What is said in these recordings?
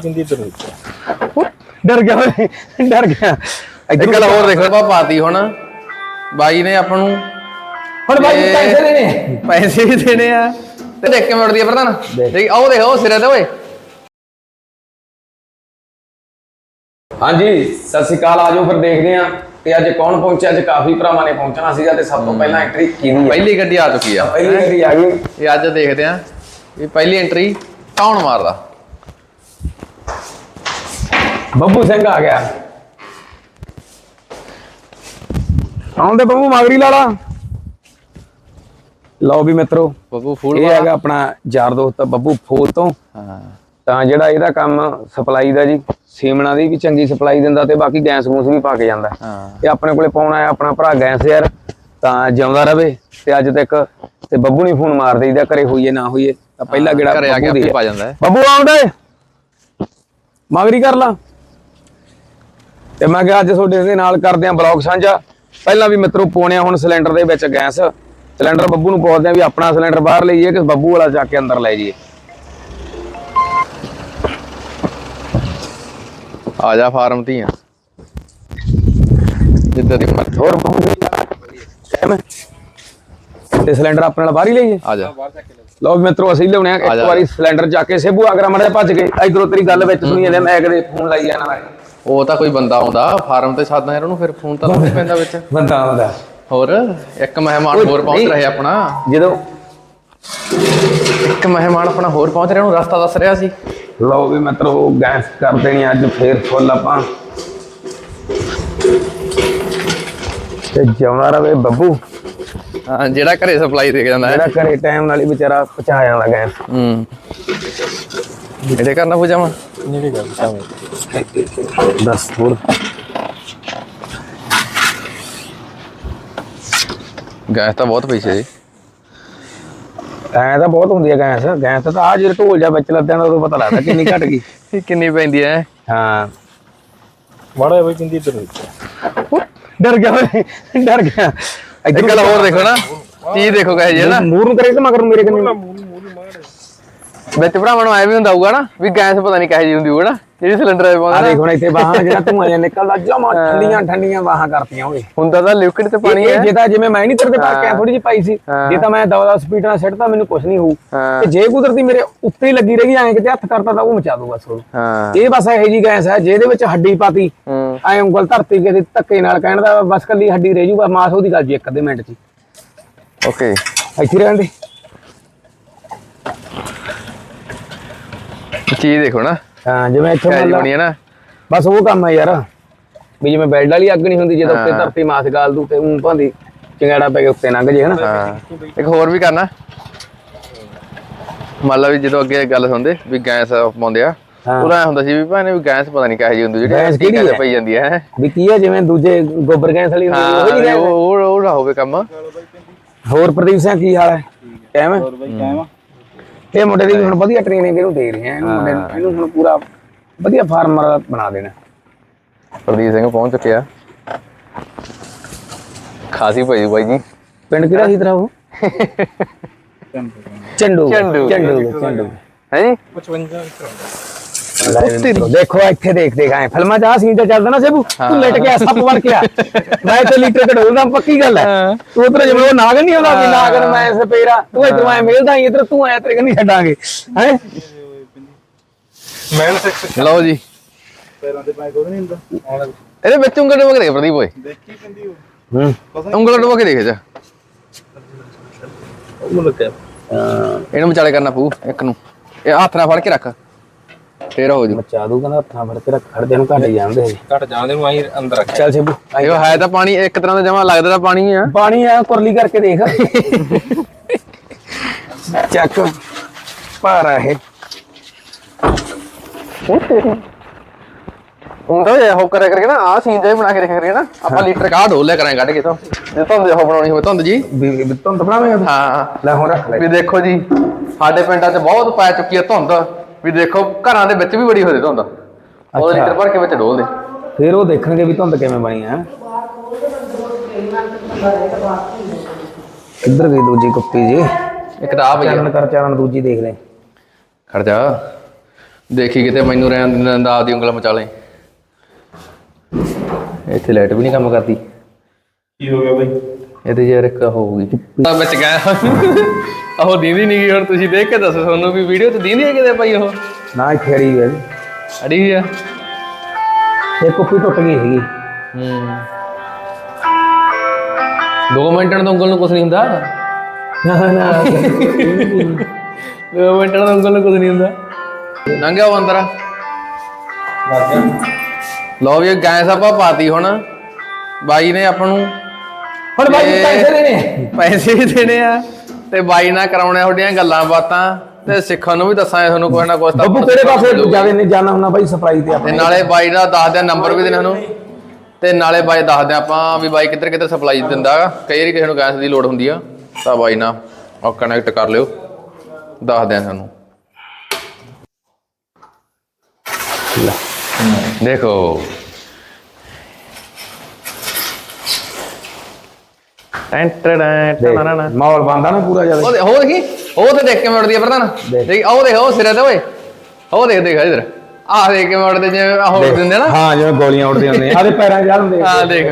ਜਿੰਦੀ ਡਰ ਗਿਆ ਓਏ ਡਰ ਗਿਆ। ਇੱਕ ਗੱਲ ਹੋਰ ਦੇਖੋ ਬਾ ਪਾਤੀ ਹੁਣ। ਬਾਈ ਨੇ ਆਪਾਂ ਨੂੰ ਹੁਣ ਬਾਈ ਇਹ- ਪੈਸੇ ਦੇਣੇ ਪੈਸੇ ਵੀ ਦੇਣੇ ਆ। ਤੇ ਦੇਖ ਕੇ ਮੁੜਦੀ ਆ ਪ੍ਰਧਾਨ। ਦੇਖ। ਆਓ ਦੇਖੋ ਉਹ ਸਿਰੇ ਤੇ ਓਏ। ਹਾਂਜੀ ਸਤਿ ਸ਼੍ਰੀ ਅਕਾਲ ਆਜੋ ਫਿਰ ਦੇਖਦੇ ਆਂ। ਤੇ ਅੱਜ ਕੌਣ ਪਹੁੰਚਿਆ? ਅੱਜ ਕਾਫੀ ਭਰਾਵਾਂ ਨੇ ਪਹੁੰਚਣਾ ਸੀਗਾ ਤੇ ਸਭ ਤੋਂ ਪਹਿਲਾਂ ਐਂਟਰੀ ਕਿਹਦੀ ਹੈ ਪਹਿਲੀ ਗੱਡੀ ਆ ਚੁੱਕੀ ਆ। ਪਹਿਲੀ ਗੱਡੀ ਆ ਗਈ। ਇਹ ਅੱਜ ਦੇਖਦੇ ਆ ਵੀ ਪਹਿਲੀ ਐਂਟਰੀ ਕੌਣ ਮਾਰਦਾ? ਬੱਬੂ ਸਿੰਘ ਆ ਗਿਆ। ਆਉਂਦੇ ਬੱਬੂ ਮਾਗਰੀ ਲਾਲਾ ਲਓ ਵੀ ਮਿੱਤਰੋ ਬੱਬੂ ਫੂਲ ਇਹ ਹੈਗਾ ਆਪਣਾ ਯਾਰ ਦੋਸਤ ਬੱਬੂ ਫੂਲ ਤੋਂ। ਹਾਂ। ਤਾਂ ਜਿਹੜਾ ਇਹਦਾ ਕੰਮ ਸਪਲਾਈ ਦਾ ਜੀ ਸੀਮਣਾ ਦੀ ਵੀ ਚੰਗੀ ਸਪਲਾਈ ਦਿੰਦਾ ਤੇ ਬਾਕੀ ਗੈਸ ਗੂਸ ਵੀ ਪਾ ਕੇ ਜਾਂਦਾ। ਹਾਂ। ਇਹ ਆਪਣੇ ਕੋਲੇ ਪਾਉਣਾ ਹੈ ਆਪਣਾ ਭਰਾ ਗੈਸ ਯਾਰ ਤਾਂ ਜਿਉਂਦਾ ਰਵੇ ਤੇ ਅੱਜ ਤੱਕ ਤੇ ਬੱਬੂ ਨਹੀਂ ਫੋਨ ਮਾਰ ਦੇਈਦਾ ਘਰੇ ਹੋਈਏ ਨਾ ਹੋਈਏ ਤਾਂ ਪਹਿਲਾ ਗੇੜਾ ਬੱਬੂ ਦੀ। ਪਾ ਜਾਂਦਾ। ਬੱਬੂ ਆਉਂਦਾ ਏ? ਮਗਰੀ ਕਰ ਲਾ। ਤੇ ਮੈਂ ਕਿਹਾ ਅੱਜ ਤੁਹਾਡੇ ਦੇ ਨਾਲ ਕਰਦੇ ਆਂ ਬਲੌਗ ਸਾਂਝਾ। ਪਹਿਲਾਂ ਵੀ ਮਿੱਤਰੋ ਪਾਉਣੇ ਆ ਹੁਣ ਸਿਲੰਡਰ ਦੇ ਵਿੱਚ ਗੈਸ। ਸਿਲੰਡਰ ਬੱਬੂ ਨੂੰ ਪੁੱਛਦੇ ਆ ਵੀ ਆਪਣਾ ਸਿਲੰਡਰ ਬਾਹਰ ਲਈਏ ਕਿ ਬੱਬੂ ਵਾਲਾ ਚੱਕ ਕੇ ਅੰਦਰ ਲੈ ਜਾਈਏ। ਆ ਜਾ ਫਾਰਮ ਧੀਆਂ। ਜਿੱਦਾਂ ਦੀ ਮਰਜ਼ੀ। ਹੋਰ ਬੱਬੂ ਜੀ ਟਾਈਮ? ਤੇ ਸਿਲੰਡਰ ਆਪਣੇ ਨਾਲ ਬਾਹਰ ਹੀ ਲਈਏ? ਆ ਜਾ। ਲਓ ਮਿੱਤਰੋ ਅਸੀਂ ਲਿਆਉਣੇ ਆ ਇੱਕ ਜਾ। ਵਾਰੀ ਸਿਲੰਡਰ ਚੱਕ ਕੇ ਸੇਬੂ ਆਗਰਾ ਮੜੇ ਭੱਜ ਗਏ। ਇਧਰੋਂ ਤੇਰੀ ਗੱਲ ਵਿੱਚ ਸੁਣੀ ਜਾਂਦੇ ਮੈਂ ਕਦੇ ਫੋਨ ਲਾਈ ਜਾਣਾ। ਮੈਂ ਉਹ ਤਾਂ ਕੋਈ ਬੰਦਾ ਆਉਂਦਾ ਫਾਰਮ ਤੇ ਸਾਦਾ ਯਾਰ ਉਹਨੂੰ ਫਿਰ ਫੋਨ ਤਾਂ ਲਾਉਣਾ ਪੈਂਦਾ ਵਿੱਚ। ਬੰਦਾ ਆਉਂਦਾ। ਹੋਰ ਇੱਕ ਮਹਿਮਾਨ ਹੋਰ ਪਹੁੰਚ। ਰਹੇ ਆਪਣਾ। ਜਦੋਂ ਇੱਕ ਮਹਿਮਾਨ ਆਪਣਾ ਹੋਰ ਪਹੁੰਚ ਰਿਹਾ ਉਹਨੂੰ ਰਸਤਾ ਦੱਸ ਰਿਹਾ ਸੀ। ਲਓ ਵੀ ਮਿੱਤਰੋ ਗੈਸ ਕਰ ਦੇਣੀ ਅੱਜ ਫੇਰ ਫੁੱਲ ਆਪਾਂ। ਤੇ ਜਿਉਂਦਾ ਰਵੇ ਬੱਬੂ। ਹਾਂ ਜਿਹੜਾ ਘਰੇ ਸਪਲਾਈ ਦੇ ਜਾਂਦਾ ਹੈ। ਜਿਹੜਾ ਘਰੇ ਟਾਈਮ ਨਾਲ ਹੀ ਵਿਚਾਰਾ ਪਹੁੰਚਾ ਜਾਂਦਾ ਗੈਸ। ਹੂੰ। ਇਹਦੇ ਕਰਨਾ ਪੁਜਾਵਾ ਨੇੜੇ ਕਰ ਸਾਵੇਂ ਦੱਸ ਹੋਰ। ਗੈਸ ਤਾਂ ਬਹੁਤ ਪੈਸੇ ਜੀ। ਐ ਤਾਂ ਬਹੁਤ ਹੁੰਦੀ ਹੈ ਗੈਸ ਗੈਸ ਤਾਂ ਆ ਜਿਹੜਾ ਢੋਲ ਜਾ ਵਿੱਚ ਲੱਦਿਆਂ ਦਾ ਉਦੋਂ ਪਤਾ ਲੱਗਦਾ ਕਿੰਨੀ ਘਟ ਗਈ। ਕਿੰਨੀ ਪੈਂਦੀ ਹੈ ਹਾਂ। ਮਾੜਾ ਜਿੰਦੀ ਇਧਰ ਵਿੱਚ ਡਰ ਗਿਆ ਡਰ ਗਿਆ। ਇੱਕ ਗੱਲ ਹੋਰ ਦੇਖੋ ਨਾ ਚੀਜ਼ ਦੇਖੋ ਕਹੇ ਜੇ ਨਾ। ਮੂਰ ਨੂੰ ਕਰੇ ਤੇ ਮਗਰ ਨੂੰ ਮੇਰੇ ਕੰਨੀ। ਵਿੱਚ ਭਰਾਵਾਂ ਨੂੰ ਐ ਵੀ ਹੁੰਦਾ ਹੋਊਗਾ ਨਾ ਵੀ ਗੈਸ ਪਤਾ ਨਹੀਂ ਕਹੇ ਜੀ ਹੁੰਦੀ ਹੋਊਗਾ ਨਾ ਜਿਹੜੀ ਸਿਲੰਡਰ ਆ ਪਾਉਂਦਾ ਦੇਖ ਹੁਣ ਇੱਥੇ ਬਾਹਾਂ ਜਿਹੜਾ ਧੂਆਂ ਜਿਹਾ ਨਿਕਲਦਾ ਜਮਾ ਠੰਡੀਆਂ ਠੰਡੀਆਂ ਬਾਹਾਂ ਕਰਤੀਆਂ ਓਏ। ਹੁੰਦਾ ਤਾਂ ਲਿਕਵਿਡ ਤੇ ਪਾਣੀ ਹੈ। ਜੇ ਤਾਂ ਜਿਵੇਂ ਮੈਂ ਨਹੀਂ ਤੇਰੇ ਤੇ ਪਾ ਕੇ। ਥੋੜੀ ਜਿਹੀ ਪਾਈ ਸੀ। ਜੇ ਤਾਂ ਮੈਂ ਦਵਾ ਦਾ ਸਪੀਡ ਨਾਲ ਸਿੱਟਦਾ ਮੈਨੂੰ ਕੁਝ ਨਹੀਂ ਹੋਊ। ਤੇ ਜੇ ਕੁਦਰਤੀ ਮੇਰੇ ਉੱਤੇ ਹੀ ਲੱਗੀ ਰਹੀ ਐਂ ਕਿਤੇ ਹੱਥ ਕਰਤਾ ਤਾਂ ਉਹ ਮਚਾ ਦੂ ਉਹ ਹਾਂ। ਇਹ ਬਸ ਇਹੋ ਜੀ ਗੈਸ ਹੈ ਜਿਹਦੇ ਵਿੱਚ ਹੱਡੀ ਪਾਤੀ। ਐ ਉਂਗਲ ਧਰਤੀ ਕਿਤੇ ਧੱਕੇ ਨਾਲ ਕਹਿਣ ਦਾ ਬਸ ਕੱਲੀ ਹੱਡੀ ਰਹਿ ਜੂਗਾ ਮਾਸ ਉਹਦੀ ਗੱਲ ਜੀ ਇੱਕ ਅੱਧੇ ਮਿੰਟ 'ਚ। ਓਕੇ ਇੱਥੇ ਰਹਿਣ ਦੇ। ਚੀਜ਼ ਦੇਖੋ ਨਾ। ਹਾਂ ਜਿਵੇਂ ਇੱਥੇ ਬਣੀ ਲਾ- ਹੈ ਨਾ। ਬਸ ਉਹ ਕੰਮ ਹੈ ਯਾਰ ਵੀ ਜਿਵੇਂ ਬੈਲਡ ਵਾਲੀ ਅੱਗ ਨਹੀਂ ਹੁੰਦੀ ਜਦੋਂ ਉੱਤੇ। ਧਰਤੀ ਮਾਸ ਗਾਲ ਦੂ ਤੇ ਉਂ ਭਾਂਦੀ ਚੰਗਾੜਾ ਪੈ ਕੇ ਉੱਤੇ ਲੰਘ ਜੇ ਹਨਾ। ਹਾਂ। ਇੱਕ ਹੋਰ ਵੀ ਕਰਨਾ। ਮੰਨ ਲਾ ਵੀ ਜਦੋਂ ਅੱਗੇ ਗੱਲ ਸੁਣਦੇ ਵੀ ਗੈਸ ਪਾਉਂਦੇ ਆ। ਉਹਦਾ ਹੁੰਦਾ ਸੀ ਵੀ ਭਾਣੇ ਵੀ ਗੈਸ ਪਤਾ ਨਹੀਂ ਕਹੇ ਜੀ ਹੁੰਦੀ ਗੈਸ ਜਿਹੜੀ ਕਿਹੜੀ ਤੇ ਹੈ? ਪਈ ਜਾਂਦੀ ਹੈ। ਵੀ ਕੀ ਹੈ ਜਿਵੇਂ ਦੂਜੇ ਗੋਬਰ ਗੈਸ ਵਾਲੀ ਹੁੰਦੀ ਉਹੀ ਗੈਸ ਉਹ। ਉਹ ਹੋਵੇ ਕੰਮ। ਹੋਰ ਪ੍ਰਦੀਪ ਸਿੰਘ ਕੀ ਹਾਲ ਹੈ? ਕਿਵੇਂ ਹੋਰ ਬਈ ਆ? ਇਹ ਮੁੰਡੇ ਦੀ ਹੁਣ ਵਧੀਆ ਟ੍ਰੇਨਿੰਗ ਇਹਨੂੰ ਦੇ ਰਹੇ ਆ। ਇਹਨੂੰ ਮੁੰਡੇ ਨੂੰ ਇਹਨੂੰ ਹੁਣ ਪੂਰਾ ਵਧੀਆ ਫਾਰਮਰ ਬਣਾ ਦੇਣਾ। ਪ੍ਰਦੀਪ ਸਿੰਘ ਪਹੁੰਚ ਚੁੱਕਿਆ। ਖਾਸੀ ਭਾਈ ਬਾਈ ਜੀ। ਪਿੰਡ ਕਿਹੜਾ ਸੀ ਤੇਰਾ ਉਹ? ਚੰਡੂ। ਚੰਡੂ। ਚੰਡੂ। ਹੈ ਜੀ? 55 ਦੇਖੋ ਇੱਥੇ ਦੇਖ ਦੇਖ ਆਏ ਫਿਲਮਾਂ 'ਚ ਆ ਸੀਨ ਤੇ ਚੱਲਦਾ ਨਾ ਸੇਬੂ ਤੂੰ ਲਟ ਕੇ ਸੱਪ ਵੜ ਕੇ ਆ। ਮੈਂ ਤੇ ਲੀਟਰ ਕਢੋਲਦਾ ਪੱਕੀ ਗੱਲ ਹੈ। ਤੂੰ ਉਧਰ ਜਿਵੇਂ ਉਹ ਨਾਗਨ ਨਹੀਂ ਆਉਂਦਾ ਵੀ ਨਾਗਨ ਮੈਂ ਸਪੇਰਾ ਤੂੰ ਇਧਰ ਮੈਂ ਮਿਲਦਾ ਹੀ ਇਧਰ ਤੂੰ ਆਇਆ ਤੇਰੇ ਕੰਨੀ ਛੱਡਾਂਗੇ। ਹੈ? ਮੈਨ ਸੈਕਸ ਲਓ ਜੀ। ਪੈਰਾਂ ਦੇ ਪਾਏ ਕੋਈ ਨਹੀਂ ਹੁੰਦਾ। ਆਉਣ ਇਹਦੇ ਵਿੱਚ ਉਂਗਲ ਡੁਬਾ ਕੇ ਦੇਖ ਪ੍ਰਦੀਪ ਓਏ। ਦੇਖੀ ਪੈਂਦੀ ਉਹ। ਹੂੰ। ਉਂਗਲ ਡੁਬਾ ਕੇ ਦੇਖ ਜਾ। ਉਹ ਲੱਗਿਆ ਇਹਨੂੰ ਵਿਚਾਲੇ ਕਰਨਾ ਪਊ ਇੱਕ ਨੂੰ। ਇਹ ਹੱਥ ਨਾਲ ਫੜ ਕੇ ਰੱਖ। ਫੇਰ ਹੋ ਜੂ। ਬੱਚਾ ਦੂ ਕਹਿੰਦਾ ਹੱਥਾਂ ਫੜ ਕੇ ਰੱਖ ਖੜਦੇ ਨੂੰ ਘੱਟ ਜਾਂਦੇ ਹਜੇ। ਘਟ ਜਾਣਦੇ ਨੂੰ ਆਈ ਅੰਦਰ ਰੱਖ। ਚੱਲ ਸੇਬੂ ਆਈ ਇਹ ਹੈ ਤਾਂ ਪਾਣੀ ਇੱਕ ਤਰ੍ਹਾਂ ਦਾ ਜਮਾ ਲੱਗਦਾ ਤਾਂ ਪਾਣੀ ਆ। ਪਾਣੀ ਆ ਕੁਰਲੀ ਕਰਕੇ ਦੇਖ। ਚੱਕ ਭਾਰਾ ਇਹ। ਹੁੰਦਾ ਇਹ ਹੋ ਕਰਿਆ ਕਰਕੇ ਨਾ ਆ ਸੀਨ ਜੇ ਬਣਾ ਕੇ ਰੱਖਿਆ ਕਰੀਏ ਨਾ ਆਪਾਂ ਲੀਟਰ ਕਾਹ ਢੋਲ ਲਿਆ ਕਰਾਂਗੇ ਕੱਢ ਕੇ ਤੋਂ ਜੇ ਧੁੰਦ ਉਹ ਬਣਾਉਣੀ ਹੋਵੇ ਧੁੰਦ ਜੀ। ਬਣਾਵੇਂਗਾ ਤੂੰ? ਹਾਂ। ਲੈ ਹੁਣ ਰੱਖ ਲੈ। ਵੀ ਦੇਖੋ ਜੀ ਸਾਡੇ ਪਿੰਡਾਂ 'ਚ ਬਹੁਤ ਪੈ ਚੁੱਕੀ ਹੈ ਧੁੰਦ। ਵੀ ਦੇਖੋ ਘਰਾਂ ਦੇ ਵਿੱਚ ਵੀ ਬੜੀ ਹੋਦੀ ਧੁੰਦ। ਉਹ ਅੱਛਾ। ਲੀਟਰ ਭਰ ਕੇ ਵਿੱਚ ਡੋਲ ਦੇ ਫਿਰ ਉਹ ਦੇਖਣਗੇ ਵੀ ਧੁੰਦ ਕਿਵੇਂ ਬਣੀ ਆ ਕਿੱਧਰ ਗਈ ਦੂਜੀ ਕੁੱਪੀ ਜੀ? ਇੱਕ ਤਾਂ ਆ ਪਈ ਆ। ਚਾਨਣ ਕਰ ਚਾਨਣ ਦੂਜੀ ਦੇਖ ਲੈ। ਖੜ ਜਾ। ਦੇਖੀ ਕਿਤੇ ਮੈਨੂੰ ਰਹਿਣ ਦਿੰਦਾ ਆਪਦੀ ਉਂਗਲ ਮਚਾ ਲੈ। ਇੱਥੇ ਲਾਈਟ ਵੀ ਨਹੀਂ ਕੰਮ ਕਰਦੀ। ਕੀ ਹੋ ਗਿਆ ਬਾਈ? ਇਹਦੇ ਯਾਰ ਇੱਕ ਹੋਊਗੀ। ਤਾਂ ਬਚ ਗਿਆ। ਉਹ ਦੀਦੀ ਨਹੀਂ ਗਈ ਹੁਣ ਤੁਸੀਂ ਦੇਖ ਕੇ ਦੱਸੋ ਤੁਹਾਨੂੰ ਵੀ ਵੀਡੀਓ ਤੇ ਦੀਦੀ ਹੈ ਕਿਤੇ ਭਾਈ ਉਹ? ਨਾ ਇੱਥੇ ਅੜੀ ਹੈ ਅੜੀ ਆ? ਇਹ ਕੁੱਪੀ ਟੁੱਟ ਗਈ ਸੀਗੀ। ਹੂੰ। ਦੋ ਮਿੰਟਾਂ ਤੋਂ ਉਂਗਲ ਨੂੰ ਕੁਝ ਨਹੀਂ ਹੁੰਦਾ। ਨਾ ਨਾ। ਦੋ ਮਿੰਟਾਂ ਤੋਂ ਉਂਗਲ ਨੂੰ ਕੁਝ ਨਹੀਂ ਹੁੰਦਾ। ਲੰਘਿਆ ਉਹ ਅੰਦਰ। ਲਓ ਵੀ ਗੈਸ ਆਪਾਂ ਪਾਤੀ ਹੁਣ। ਬਾਈ ਨੇ ਆਪਾਂ ਨੂੰ ਹੁਣ ਬਾਈ ਇਹ- ਪੈਸੇ ਦੇਣੇ ਪੈਸੇ ਵੀ ਦੇਣੇ ਆ ਤੇ ਬਾਈ ਨਾਲ ਕਰਾਉਣੇ ਤੁਹਾਡੀਆਂ ਗੱਲਾਂ ਬਾਤਾਂ ਤੇ ਸਿੱਖਣ ਨੂੰ ਵੀ ਦੱਸਾਂਗੇ ਤੁਹਾਨੂੰ ਕੋਈ ਨਾ ਕੁਝ ਤਾਂ ਬੱਬੂ ਕਿਹੜੇ ਪਾਸੇ ਜਾਵੇ ਨਹੀਂ ਜਾਣਾ ਹੁੰਦਾ ਬਾਈ ਸਪਲਾਈ ਤੇ ਤੇ ਆਪਾਂ ਨਾਲੇ ਬਾਈ ਦਾ ਦੱਸ ਦਿਆਂ ਨੰਬਰ ਵੀ ਦੇਣਾ ਤੁਹਾਨੂੰ। ਤੇ ਨਾਲੇ ਬਾਈ ਦੱਸ ਦਿਆਂ ਆਪਾਂ ਵੀ ਬਾਈ ਕਿੱਧਰ ਕਿੱਧਰ ਸਪਲਾਈ ਦਿੰਦਾ ਗਾ। ਕਈ ਵਾਰੀ ਕਿਸੇ ਨੂੰ ਗੈਸ ਦੀ ਲੋੜ ਹੁੰਦੀ ਆ ਤਾਂ ਬਾਈ ਨਾਲ ਉਹ ਕਨੈਕਟ ਕਰ ਲਿਓ। ਦੱਸ ਦਿਆਂ ਤੁਹਾਨੂੰ ਦੇਖੋ। ਮਾਹੌਲ ਬੰਦਾ ਨਾ ਪੂਰਾ ਜ਼ਿਆਦਾ। ਉਹ ਦੇ- ਉਹ ਦੇਖੀ ਉਹ ਤੇ ਦੇਖ ਕੇ ਮੁੜਦੀ ਆ ਪ੍ਰਧਾਨ। ਦੇਖ। ਦੇਖ ਉਹ ਦੇਖ ਉਹ ਸਿਰੇ ਤੇ ਓਏ। ਉਹ ਦੇਖ ਦੇਖ ਇਧਰ। ਆਹ ਦੇਖ ਕੇ ਮੁੜਦੇ ਜਿਵੇਂ ਆਹ ਉੱਡ ਦਿੰਦੇ ਨਾ। ਹਾਂ ਜਿਵੇਂ ਗੋਲੀਆਂ ਉੱਡਦੀਆਂ ਹੁੰਦੀਆਂ। ਆਦੇ ਪੈਰਾਂ 'ਚ ਹੁੰਦੇ ਹਾਂ ਦੇਖ।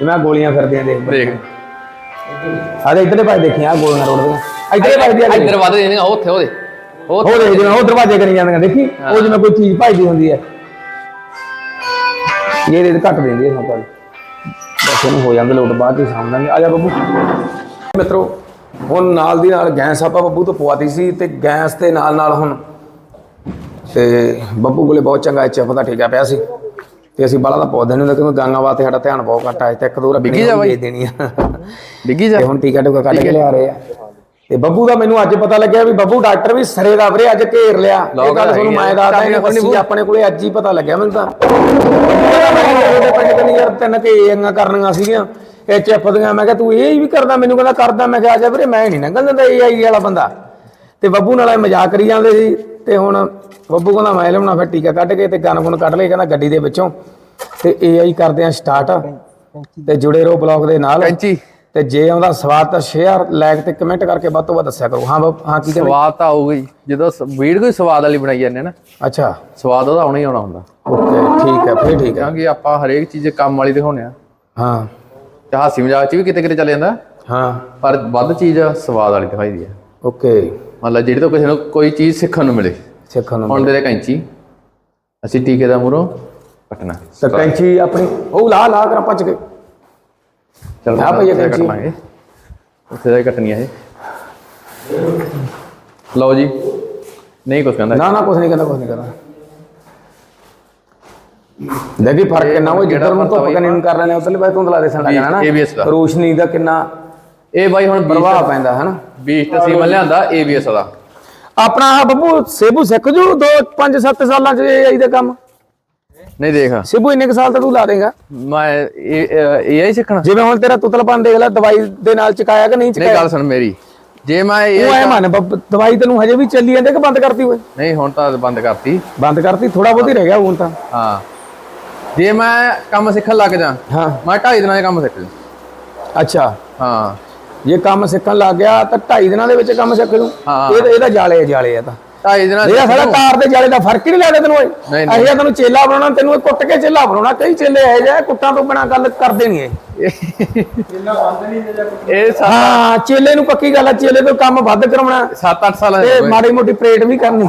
ਜਿਵੇਂ ਗੋਲੀਆਂ ਫਿਰਦੀਆਂ ਦੇਖ। ਦੇਖ। ਆਦੇ ਇੱਧਰਲੇ ਪਾਸੇ ਦੇਖੀਆਂ ਆਹ ਗੋਲੀਆਂ ਉੱਡਦੀਆਂ ਇੱਧਰਲੇ ਪਾਸੇ ਦੀਆਂ ਇੱਧਰ ਵੱਧ ਜਾਂਦੀਆਂ ਉਹ ਉੱਥੇ ਉਹ ਦੇ ਉਹ ਉਹ ਦੇਖ ਜਿਵੇਂ ਉਹ ਦਰਵਾਜ਼ੇ ਕਰੀ ਜਾਂਦੀਆਂ ਦੇਖੀ? ਉਹ ਜਿਵੇਂ ਕੋਈ ਚੀਜ਼ ਭਜਦੀ ਹੁੰਦੀ ਹੈ ਇਹ ਰੇਟ ਘੱਟ ਦਿੰਦੀ ਹੈ ਸੰਪਾਲ ਬਸ ਇਹਨੂੰ ਹੋ ਜਾਂਦਾ ਲੋਟ ਬਾਅਦ ਚ ਸਾਹਮਣੇ ਆ ਜਾ ਬੱਬੂ। ਮਿੱਤਰੋ ਹੁਣ ਨਾਲ ਦੀ ਨਾਲ ਗੈਸ ਆਪਾਂ ਬੱਬੂ ਤੋਂ ਪਵਾਤੀ ਸੀ ਤੇ ਗੈਸ ਦੇ ਨਾਲ ਨਾਲ ਹੁਣ ਤੇ ਬੱਬੂ ਕੋਲੇ ਬਹੁਤ ਚੰਗਾ ਐਚਐਫ ਦਾ ਠੇਕਾ ਪਿਆ ਸੀ। ਤੇ ਅਸੀਂ ਬਾਲਾ ਦਾ ਪੌਦੇ ਹੁੰਦੇ ਕਿਉਂਕਿ ਗਾਂਗਾ ਵਾਸਤੇ ਸਾਡਾ ਧਿਆਨ ਬਹੁਤ ਘੱਟ ਆਇਆ ਤੇ ਇੱਕ ਦੋ ਬਾਈ। ਦੇ ਦੇਣੀ ਆ। ਡਿੱਗੀ ਜਾ। ਤੇ ਹੁਣ ਟੀਕਾ ਟੁਕਾ ਕੱਢ ਕੇ ਲਿਆ ਰਹੇ ਆ। ਤੇ ਬੱਬੂ ਦਾ ਮੈਨੂੰ ਅੱਜ ਪਤਾ ਲੱਗਿਆ ਵੀ ਬੱਬੂ ਡਾਕਟਰ ਵੀ ਸਰੇ ਦਾ ਵੀਰੇ ਅੱਜ ਘੇਰ ਲਿਆ। ਇਹ ਗੱਲ ਤੁਹਾਨੂੰ ਮੈਂ ਦੱਸਦਾ ਆਪਣੇ ਕੋਲੇ ਅੱਜ ਹੀ ਪਤਾ ਲੱਗਿਆ ਮੈਨੂੰ ਤਾਂ। ਉਹਦੇ ਪਿੰਡ ਕੰਨੀ ਯਾਰ, ਤਿੰਨ ਕੇ ਇੰਗਾ ਕਰਨੀਆਂ ਸੀਗੀਆਂ, ਇਹ ਚਿੱਪ ਦੀਆਂ। ਮੈਂ ਕਿਹਾ ਤੂੰ ਇਹ ਵੀ ਕਰਦਾ, ਮੈਨੂੰ ਕਹਿੰਦਾ ਕਰਦਾ। ਮੈਂ ਕਿਹਾ ਆ ਜਾ ਵੀਰੇ, ਮੈਂ ਨਹੀਂ ਨੰਗਲ ਦਿੰਦਾ ਏ ਆਈ ਵਾਲਾ ਬੰਦਾ। ਤੇ ਬੱਬੂ ਨਾਲ ਇਹ ਮਜ਼ਾਕ ਕਰੀ ਜਾਂਦੇ ਸੀ। ਤੇ ਹੁਣ ਬੱਬੂ ਕਹਿੰਦਾ, ਮੈਂ ਲਿਆਉਣਾ ਫਿਰ ਟੀਕਾ ਕੱਢ ਕੇ ਤੇ ਗਨ ਗੁਣ ਕੱਢ ਲਏ ਕਹਿੰਦਾ ਗੱਡੀ ਦੇ ਵਿੱਚੋਂ। ਤੇ ਏਆਈ ਕਰਦੇ ਆ ਸਟਾਰਟ। ਤੇ ਜੁੜੇ ਰਹੋ ਬਲੌਗ ਦੇ ਨਾਲ। ਕੈਂਚੀ। ਤੇ ਜੇ ਆਉਂਦਾ ਸਵਾਦ ਤਾਂ ਸ਼ੇਅਰ ਲਾਈਕ ਤੇ ਕਮੈਂਟ ਕਰਕੇ ਵੱਧ ਤੋਂ ਵੱਧ ਦੱਸਿਆ ਕਰੋ। ਹਾਂ ਬੱਬ- ਹਾਂ ਕੀ ਕਹਿੰਦੇ? ਸਵਾਦ ਤਾਂ ਆਊਗਾ ਹੀ ਜਦੋਂ ਵੀਡੀਓ ਕੋਈ ਸਵਾਦ ਵਾਲੀ ਬਣਾਈ ਜਾਂਦੇ ਨਾ ਅੱਛਾ। ਸਵਾਦ ਉਹਦਾ ਆਉਣਾ ਹੀ ਆਉਣਾ ਹੁੰਦਾ। ਓਕੇ ਠੀਕ ਹੈ ਫੇਰ ਠੀਕ ਹੈ। ਕਿਉਂਕਿ ਆਪਾਂ ਹਰੇਕ ਚੀਜ਼ ਕੰਮ ਵਾਲੀ ਦਿਖਾਉਂਦੇ ਆ। ਹਾਂ। ਤੇ ਹਾਸੀ ਮਜ਼ਾਕ ਚ ਵੀ ਕਿਤੇ ਕਿਤੇ ਚੱਲ ਜਾਂਦਾ। ਹਾਂ। ਪਰ ਵੱਧ ਚੀਜ਼ ਸਵਾਦ ਵਾਲੀ ਦਿਖਾਈ ਦੀ ਆ। ਓਕੇ। ਮਤਲਬ ਜਿਹੜੀ ਤੋਂ ਕਿਸੇ ਨੂੰ ਕੋਈ ਚੀਜ਼ ਸਿੱਖਣ ਨੂੰ ਮਿਲੇ। ਸਿੱਖਣ ਨੂੰ ਹੁਣ ਕੈਂਚੀ ਅਸੀਂ ਟੀਕੇ ਦਾ ਮੂਰੋਂ ਕੱਟਣਾ। ਤਾਂ ਕੈਂਚੀ ਆਪਣੀ ਉਹ ਲਾ ਲਾ ਕਰ ਭੱਜ ਕੇ। ਚਲ ਆ ਭਈਆ ਕੈਂਚੀ। ਕੱਟਾਂਗੇ। ਉੱਥੇ ਜਾ ਕੇ ਕੱਟਣੀ ਆ ਇਹ। ਲਓ ਜੀ। ਨਹੀਂ ਕੁਝ ਕਹਿੰਦਾ। ਨਾ ਨਾ ਕੁਝ ਨਹੀਂ ਕਰਨਾ ਕੁਝ ਨਹੀਂ ਕਰਨਾ ਦੇਖੀ ਫ਼ਰਕ ਕਿੰਨਾ ਉਹ ਜਿੱਧਰ ਨੂੰ ਧੁੱਪ ਕਨੀ ਨੂੰ ਕਰ ਲੈਣੇ ਉਧਰਲੇ ਪਾਸੇ ਧੁੰਦਲਾ ਦੇ ਲੱਗ ਜਾਣਾ। ਨਾ ਰੋਸ਼ਨੀ ਦਾ ਕਿੰਨਾ ਇਹ ਬਾਈ ਹੁਣ ਪ੍ਰਭਾਵ ਪੈਂਦਾ ਹੈ ਨਾ ਬੀਜ ਤਸੀਮ ਲਿਆਂਦਾ ABS ਦਾ ਆਪਣਾ ਆ ਬੱਬੂ ਸੇਬੂ ਸਿੱਖ ਜੂ 2 5 7 ਸਾਲਾਂ ਚ ਇਹ ਆਈ ਦਾ ਕੰਮ? ਨਹੀਂ ਦੇਖ। ਸੇਬੂ ਇੰਨੇ ਕੁ ਸਾਲ ਤਾਂ ਤੂੰ ਲਾ ਦੇਗਾ। ਮੈਂ ਇਹ ਇਹ ਹੀ ਸਿੱਖਣਾ। ਜਿਵੇਂ ਹੁਣ ਤੇਰਾ ਤੁਤਲਪਨ ਦੇਖ ਲੈ ਦਵਾਈ ਦੇ ਨਾਲ ਚਕਾਇਆ ਕਿ ਨਹੀਂ ਨਹੀਂ ਚਕਾਇਆ? ਗੱਲ ਸੁਣ ਮੇਰੀ। ਜੇ ਮੈਂ ਇਹ ਉਹ ਐ ਮੰਨ ਦਵਾਈ ਤੈਨੂੰ ਹਜੇ ਵੀ ਚੱਲੀ ਜਾਂਦੇ ਕਿ ਬੰਦ ਕਰਤੀ ਓਏ? ਨਹੀਂ ਹੁਣ ਤਾਂ ਬੰਦ ਕਰਤੀ। ਬੰਦ ਕਰਤੀ ਥੋੜਾ ਬਹੁਤ ਹੀ ਰਹਿ ਗਿਆ ਹੁਣ ਤਾਂ। ਹਾਂ। ਜੇ ਮੈਂ ਕੰਮ ਸਿੱਖਣ ਲੱਗ ਜਾ ਹਾਂ। ਮੈਂ ਢਾਈ ਦਿਨਾਂ 'ਚ ਕੰਮ ਸਿੱਖ ਜੂ। ਅੱਛਾ। ਹਾਂ। ਜੇ ਕੰਮ ਸਿੱਖਣ ਲੱਗ ਗਿਆ ਤਾਂ 2.5 ਦਿਨਾਂ ਦੇ ਵਿੱਚ ਕੰਮ ਸਿੱਖ ਲੂ। ਇਹ ਇਹਦਾ ਜਾਲੇ ਜਾਲੇ ਆ ਤਾਂ। ਢਾਈ ਦਿਨਾਂ 'ਚ ਇਹਦਾ ਸਾਡਾ ਕਾਰ ਦੇ ਜਾਲੇ ਦਾ ਫ਼ਰਕ ਹੀ ਨਹੀਂ ਲੱਗਦਾ ਤੈਨੂੰ ਓਏ ਨਹੀਂ, ਅਹੀਆ ਤੈਨੂੰ ਚੇਲਾ ਬਣਾਉਣਾ ਤੈਨੂੰ ਇਹ ਕੁੱਟ ਕੇ ਚੇਲਾ ਬਣਾਉਣਾ। ਕਈ ਚੇਲੇ ਇਹ ਜਿਹੇ ਕੁੱਟਾਂ ਤੋਂ ਬਿਨਾ ਗੱਲ ਕਰਦੇ ਨਹੀਂ ਇਹ। ਇਹ ਹਾਂ ਚੇਲੇ ਨੂੰ ਪੱਕੀ ਗੱਲ ਆ ਚੇਲੇ ਤੋਂ ਕੰਮ ਵੱਧ ਕਰਾਉਣਾ। 7-8 ਸਾਲਾਂ ਤੇ ਦੇ ਮਾੜੀ ਮੋਟੀ ਪ੍ਰੇਡ ਵੀ ਕਰਨੀ।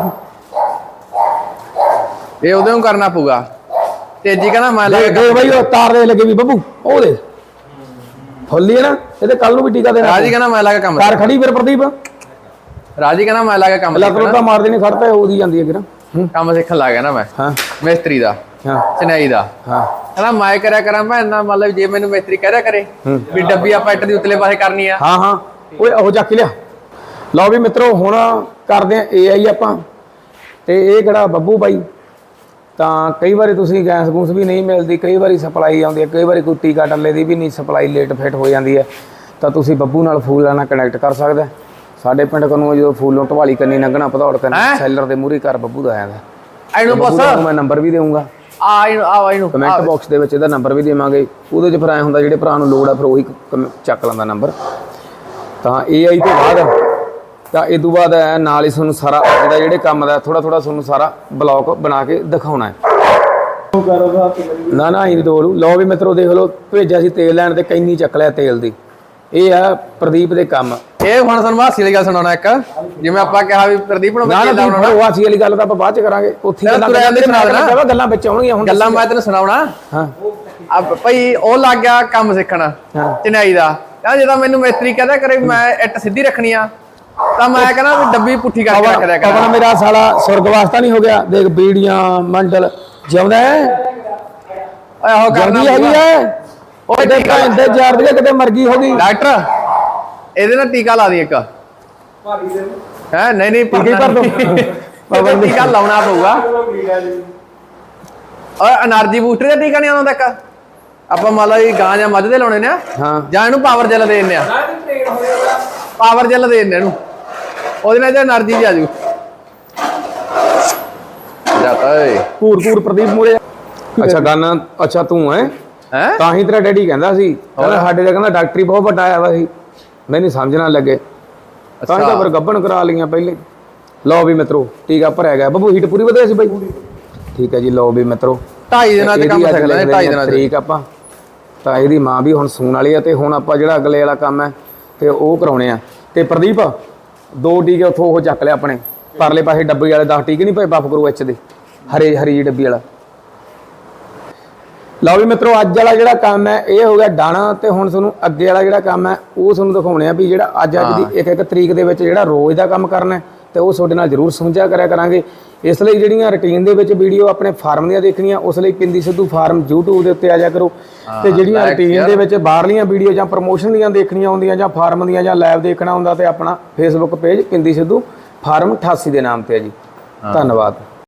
ਇਹ ਉਹਦੇ ਨੂੰ ਕਰਨਾ ਪਊਗਾ। ਤੇਜੀ ਕਹਿੰਦਾ ਮੈਂ ਲੱਗ ਦੇਖ ਬਈ ਉਹ ਤਾਰ ਦੇ ਲੱਗੇ ਵੀ ਬੱਬੂ ਉਹ ਦੇ। ਫੁੱਲੀ ਹੈ ਨਾ ਇਹਦੇ ਕੱਲ ਨੂੰ ਵੀ ਟੀਕਾ ਦੇਣਾ ਰਾਜੀ ਕਹਿੰਦਾ ਮੈਂ ਲੱਗ ਕੰਮ ਕਾਰ ਖੜੀ ਫਿਰ ਪ੍ਰਦੀਪ। ਰਾਜੀ ਕਹਿੰਦਾ ਮੈਂ ਲੱਗ ਕੰਮ ਲੱਤ ਸਿੱਖਣਾ। ਲੁੱਟਾ ਮਾਰਦੇ ਨੇ ਖੜਦਾ ਉਹਦੀ ਜਾਂਦੀ ਹੈ ਕਿਰਾ ਕੰਮ ਸਿੱਖਣ ਲੱਗ ਗਿਆ ਨਾ ਮੈਂ। ਹਾਂ। ਮਿਸਤਰੀ ਦਾ। ਹਾਂ। ਚਨਾਈ ਦਾ। ਹਾਂ। ਕਹਿੰਦਾ ਮੈਂ ਕਰਿਆ ਕਰਾਂ ਮੈਂ ਇੰਨਾ ਮਤਲਬ ਜੇ ਮੈਨੂੰ ਮਿਸਤਰੀ ਕਰਿਆ ਕਰੇ ਵੀ ਡੱਬੀ ਆਪਾਂ ਇੱਟ ਦੀ ਉਤਲੇ ਪਾਸੇ ਕਰਨੀ ਆ। ਹਾਂ ਹਾਂ। ਓਏ ਉਹ ਚੱਕ ਲਿਆ। ਲਓ ਵੀ ਮਿੱਤਰੋ ਹੁਣ ਕਰਦੇ ਆ ਏਆਈ ਆਪਾਂ। ਤੇ ਇਹ ਕਿਹੜਾ ਬੱਬੂ ਬਾਈ? ਤਾਂ ਕਈ ਵਾਰੀ ਤੁਸੀਂ ਗੈਸ ਗੂਸ ਵੀ ਨਹੀਂ ਮਿਲਦੀ ਕਈ ਵਾਰੀ ਸਪਲਾਈ ਆਉਂਦੀ ਹੈ ਕਈ ਵਾਰੀ ਕੋਈ ਟੀਕਾ ਟੱਲੇ ਦੀ ਵੀ ਨਹੀਂ ਸਪਲਾਈ ਲੇਟ ਫਿੱਟ ਹੋ ਜਾਂਦੀ ਹੈ। ਤਾਂ ਤੁਸੀਂ ਬੱਬੂ ਨਾਲ ਫੂਲਾਂ ਨਾਲ ਕਨੈਕਟ ਕਰ ਸਕਦੇ। ਸਾਡੇ ਪਿੰਡ ਕੋਲੋਂ ਜਦੋਂ ਫੂਲੋਂ ਢਵਾਲੀ ਕੰਨੀ ਲੰਘਣਾ ਕੰਨੀ ਹੈਂ? ਸੈਲਰ ਦੇ ਮੂਹਰੇ ਘਰ ਬੱਬੂ ਦਾ ਆਇਆ ਇਹਨੂੰ ਬੱਬੂ ਦਾ ਮੈਂ ਨੰਬਰ ਵੀ ਦੇਵਾਂਗਾ ਆ ਇਹਨੂੰ ਆ ਇਹਨੂੰ ਕਮੈਂਟ ਬਾਕਸ ਦੇ ਵਿੱਚ ਇਹਦਾ ਨੰਬਰ ਵੀ ਦੇਵਾਂਗੇ। ਉਹਦੇ 'ਚ ਫਿਰ ਐ ਹੁੰਦਾ ਜਿਹੜੇ ਭਰਾ ਨੂੰ ਲੋੜ ਆ ਫਿਰ ਉਹੀ ਕਮ- ਚੱਕ ਲੈਂਦਾ ਨੰਬਰ। ਤਾਂ AI ਤੋਂ ਬਾਅਦ ਤਾਂ ਇਹ ਤੋਂ ਬਾਅਦ ਇਹ ਨਾਲ ਹੀ ਤੁਹਾਨੂੰ ਸਾਰਾ ਦਾ ਜਿਹੜੇ ਕੰਮ ਦਾ ਥੋੜਾ ਥੋੜਾ ਤੁਹਾਨੂੰ ਸਾਰਾ ਬਲੌਕ ਬਣਾ ਕੇ ਦਿਖਾਉਣਾ ਹੈ ਨਾ ਨਾ ਇਹ ਤੋਲੂ ਲਓ ਵੀ ਮਿੱਤਰੋ ਦੇਖ ਲਓ ਭੇਜਿਆ ਸੀ ਤੇਲ ਲੈਣ ਤੇ ਕੈਨੀ ਚੱਕ ਲਿਆ ਤੇਲ ਦੀ। ਇਹ ਆ ਪ੍ਰਦੀਪ ਦੇ ਕੰਮ। ਇਹ ਹੁਣ ਸਾਨੂੰ ਹਾਸੀ ਵਾਲੀ ਗੱਲ ਸੁਣਾਉਣਾ ਇੱਕ। ਜਿਵੇਂ ਆਪਾਂ ਕਿਹਾ ਵੀ ਪ੍ਰਦੀਪ ਨੂੰ ਨਾ ਨਾ ਫੜੋ ਆਸੀ ਵਾਲੀ ਗੱਲ ਤਾਂ ਆਪਾਂ ਬਾਅਦ ਚ ਕਰਾਂਗੇ। ਉੱਥੇ ਗੱਲਾਂ ਤੂੰ ਰਹਿਣ ਦੇ, ਸੁਣਾ ਦੇਣਾ। ਕਰਾਂਗੇ, ਗੱਲਾਂ ਵਿੱਚ ਆਉਣਗੀਆਂ ਹੁਣ ਗੱਲਾਂ ਮੈਂ ਤੈਨੂੰ ਸੁਣਾਉਣਾ। ਹਾਂ। ਆ ਭਾਈ ਉਹ ਲੱਗ ਗਿਆ ਕੰਮ ਸਿੱਖਣ। ਚਨਾਈ ਦਾ। ਕਹਿੰਦਾ ਜਦੋਂ ਮੈਨੂੰ ਮਿਸਤਰੀ ਕਹਿੰਦਾ ਕਰੇ ਮੈਂ ਇੱਟ ਸਿੱਧੀ ਰੱਖਣੀ ਆ ਤਾਂ ਮੈਂ ਕਹਿੰਦਾ ਵੀ ਡੱਬੀ ਪੁੱਠੀ ਕਰਕੇ ਰੱਖ ਦਿਆ ਪਵਨ ਕਰ ਮੇਰਾ ਸਾਲਾ ਸੁਰਗ ਵਾਸਤਾ ਨਹੀਂ ਹੋ ਗਿਆ। ਦੇਖ ਬੀੜੀਆਂ ਮੰਡਲ ਜਿਉਂਦਾ ਹੈ? ਇਹੋ ਕਰਨਾ ਹੈਗੀ ਪਊਗਾ। ਹੈ? ਉਹ ਤੇ ਭੈਣ ਦੇ ਯਾਰ ਦੀ ਕਿਤੇ ਮਰਗੀ ਹੋ ਗਈ ਡਾਕਟਰ ਇਹਦੇ ਨਾਲ ਟੀਕਾ ਲਾ ਦੀ ਇੱਕ। ਭਾਰੀ ਦੇ। ਹੈ ਨਹੀਂ ਨਹੀਂ ਟੀਕੇ ਭਰ ਦੋ। ਬਾਬਾ ਟੀਕਾ ਲਾਉਣਾ ਪਊਗਾ। ਔਰ એનર્ਜੀ ਬੂਸਟਰ ਦਾ ਟੀਕਾ ਨਹੀਂ ਆਉਂਦਾ ਤੱਕ? ਆਪਾਂ ਮੰਨ ਲਓ ਗਾਂ ਜਾਂ ਮੱਝ ਦੇ ਲਾਉਣੇ ਨੇ। ਹਾਂ। ਜਾਂ ਇਹਨੂੰ ਪਾਵਰ ਜੈਲ ਦੇ ਦਿੰਨੇ ਆ। ਪਾਵਰ ਜੈਲ ਦੇ ਦਿੰਨੇ ਇਹਨੂੰ। ਉਹਦੇ ਨਾਲ ਇਹਦੀ એનર્ਜੀ ਜਾ। ਜੂ ਜਾਤਾ ਏ ਪੂਰ ਪੂਰ ਪ੍ਰਦੀਪ ਮੂਰੇ ਅੱਛਾ ਗਾਨਾ ਅੱਛਾ ਤੂੰ ਹੈ? ਤਾਂ ਹੀ ਤੇਰਾ ਡੈਡੀ ਕਹਿੰਦਾ ਸੀ। ਕਹਿੰਦਾ ਸਾਡੇ ਦਾ ਡਾਕਟਰੀ ਬਹੁਤ ਵੱਡਾ ਆਇਆ ਵਾ ਸੀ ਮੈਨੂੰ ਸਮਝਣਾ ਲੱਗੇ। ਤਾਂ ਤਾਂ ਫਿਰ ਗੱਬਣ ਕਰਾ ਲਈਆਂ ਪਹਿਲੇ। ਲਓ ਵੀ ਮਿੱਤਰੋ ਟੀਕਾ ਭਰਿਆ ਗਿਆ। ਬੱਬੂ ਹੀਟ ਪੂਰੀ ਵਧੀਆ ਸੀ ਬਾਈ? ਠੀਕ ਹੈ ਜੀ ਲਓ ਵੀ ਮਿੱਤਰੋ। ਢਾਈ ਦਿਨਾਂ ਚ ਇਹਦੀ ਕੰਮ ਢਾਈ ਹਾਂ ਦਿਨਾਂ ਚ। ਤਰੀਕ ਆਪਾਂ। ਤਾਂ ਇਹਦੀ ਮਾਂ ਵੀ ਹੁਣ ਸੂਣ ਵਾਲੀ ਆ ਤੇ ਹੁਣ ਆਪਾਂ ਜਿਹੜਾ ਅਗਲੇ ਵਾਲਾ ਕੰਮ ਹੈ ਤੇ ਉਹ ਕਰਾਉਣੇ ਆ। ਤੇ ਪ੍ਰਦੀਪ ਦੋ ਟੀਕੇ ਉੱਥੋਂ ਉਹ ਚੱਕ ਲਿਆ ਆਪਣੇ। ਪਰਲੇ ਪਾਸੇ ਡੱਬੀ ਵਾਲੇ 10 ਟੀਕੇ ਨਹੀਂ ਪਏ ਬਫ ਕਰੋ ਐਚ ਦੇ। ਹਰੇ ਹਰੀ ਜਿਹੀ ਡੱਬੀ ਵਾਲਾ। ਲਓ ਵੀ ਮਿੱਤਰੋ ਅੱਜ ਵਾਲਾ ਜਿਹੜਾ ਕੰਮ ਹੈ ਇਹ ਹੋ ਗਿਆ ਡਾਣਾ ਤੇ ਹੁਣ ਤੁਹਾਨੂੰ ਅੱਗੇ ਵਾਲਾ ਜਿਹੜਾ ਕੰਮ ਹੈ ਉਹ ਤੁਹਾਨੂੰ ਦਿਖਾਉਣੇ ਆ ਵੀ ਜਿਹੜਾ ਅੱਜ ਅੱਜ ਦੀ ਇੱਕ ਇੱਕ ਤਰੀਕ ਦੇ ਵਿੱਚ ਜਿਹੜਾ ਰੋਜ਼ ਦਾ ਕੰਮ ਕਰਨਾ ਤੇ ਉਹ ਤੁਹਾਡੇ ਨਾਲ ਜ਼ਰੂਰ ਸਾਂਝਾ ਕਰਿਆ ਕਰਾਂਗੇ। ਇਸ ਲਈ ਜਿਹੜੀਆਂ ਰੁਟੀਨ ਦੇ ਵਿੱਚ ਵੀਡੀਓ ਆਪਣੇ ਫਾਰਮ ਦੀਆਂ ਦੇਖਣੀਆਂ ਉਸ ਲਈ ਪਿੰਦੀ ਸਿੱਧੂ ਫਾਰਮ YouTube ਦੇ ਉੱਤੇ ਆ ਜਾ ਕਰੋ। ਤੇ ਜਿਹੜੀਆਂ ਰੁਟੀਨ ਦੇ ਵਿੱਚ ਬਾਹਰਲੀਆਂ ਵੀਡੀਓ ਜਾਂ ਪ੍ਰੋਮੋਸ਼ਨ ਦੀਆਂ ਦੇਖਣੀਆਂ ਹੁੰਦੀਆਂ ਜਾਂ ਫਾਰਮ ਦੀਆਂ ਜਾਂ ਲਾਈਵ ਦੇਖਣਾ ਹੁੰਦਾ ਤੇ ਆਪਣਾ Facebook page Pindi Sidhu farm 88 ਦੇ ਨਾਮ ਤੇ ਹੈ ਜੀ। ਧੰਨਵਾਦ।